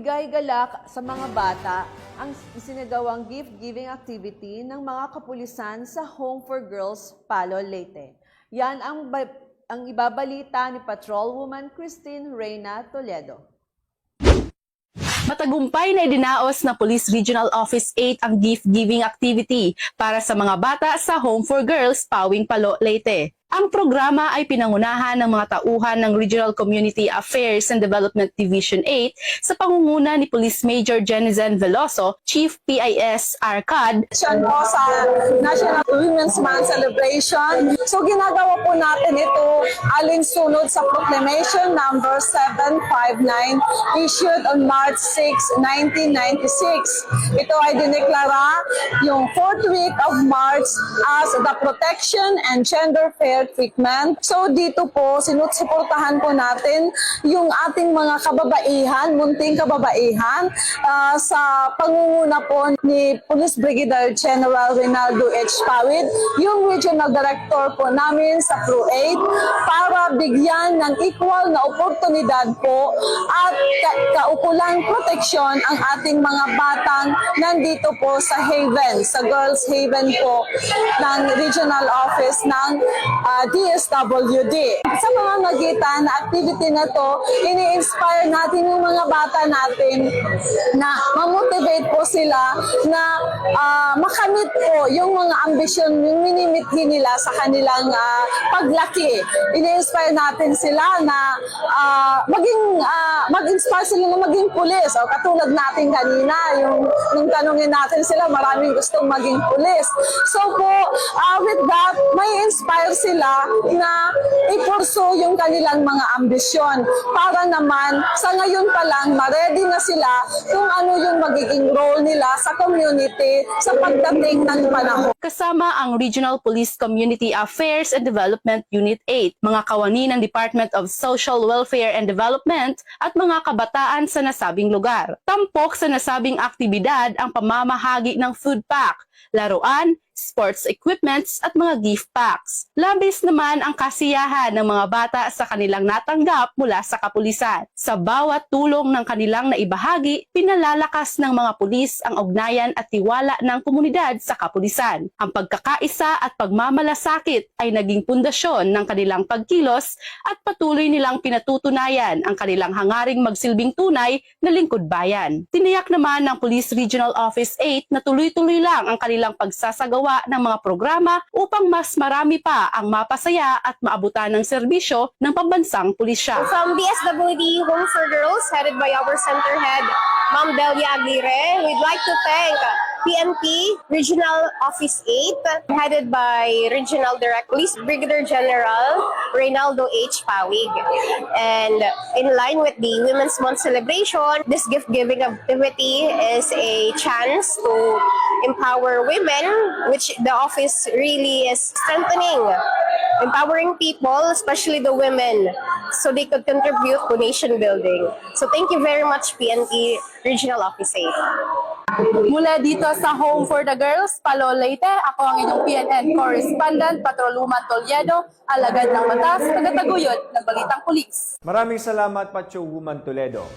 pagbibigay galak sa mga bata ang isinagawang gift-giving activity ng mga kapulisan sa Home for Girls, Palo, Leyte. Yan ang, ang ibabalita ni Patrolwoman Christine Reyna Toledo. Matagumpay na idinaos ng Police Regional Office 8 ang gift-giving activity para sa mga bata sa Home for Girls, Pawing Palo, Leyte. Ang programa ay pinangunahan ng mga tauhan ng Regional Community Affairs and Development Division 8 sa pangunguna ni Police Major Jenizen Veloso, Chief PIS RCAD, celebration po sa National Women's Month celebration. So ginagawa po natin ito alinsunod sa proclamation number 759 issued on March 6, 1996. Ito ay dineklara yung fourth week of March as the protection and gender fair treatment. So dito po sinusuportahan po natin yung ating mga kababaihan, munting kababaihan ah, sa pangunguna po ni Police Brigadier General Rinaldo H. Pawid, yung Regional Director po namin sa Pro 8 para bigyan ng equal na oportunidad po at ka- kaukulang proteksyon ang ating mga batang nandito po sa Haven, sa Girls Haven po ng Regional Office ng ah, DSWD. Sa mga magitan na activity na to, ini-inspire natin yung mga bata natin na ma-motivate po sila na ah, makamit po yung mga ambisyon, yung minimithi nila sa kanilang ah, paglaki. Ini-inspire natin sila na ah, maging ah, mag-inspire sila na maging pulis. O katulad natin kanina, yung nung tanungin natin sila, maraming gustong maging pulis. So po, ah, with that, may inspire sila na ipurso yung kanilang mga ambisyon para naman sa ngayon pa lang ma-ready na sila kung ano yung magiging role nila sa community sa pagdating ng panahon. kasama ang Regional Police Community Affairs and Development Unit 8, mga kawani ng Department of Social Welfare and Development at mga kabataan sa nasabing lugar. Tampok sa nasabing aktibidad ang pamamahagi ng food pack, laruan, sports equipments at mga gift packs. Labis naman ang kasiyahan ng mga bata sa kanilang natanggap mula sa kapulisan. Sa bawat tulong ng kanilang naibahagi, pinalalakas ng mga pulis ang ugnayan at tiwala ng komunidad sa kapulisan. Ang pagkakaisa at pagmamalasakit ay naging pundasyon ng kanilang pagkilos at patuloy nilang pinatutunayan ang kanilang hangaring magsilbing tunay na lingkod bayan. Tiniyak naman ng Police Regional Office 8 na tuloy-tuloy lang ang kanilang pagsasagawa ng mga programa upang mas marami pa ang mapasaya at maabutan ng serbisyo ng pambansang pulisya. From BSWD Home for Girls, headed by our center head, Ma'am Delia Aguirre, we'd like to thank PNP Regional Office 8, headed by Regional Direct Police Brigadier General Reynaldo H. Pawig. And in line with the Women's Month celebration, this gift-giving activity is a chance to empower women, which the office really is strengthening empowering people, especially the women, so they could contribute to nation building. So thank you very much, PNP Regional Office 8. Mula dito sa Home for the Girls, Palo Leyte, ako ang inyong PNN correspondent, Patroluman Toledo, alagad ng batas, tagataguyod ng Balitang Pulis. Maraming salamat, Pacho Woman Toledo.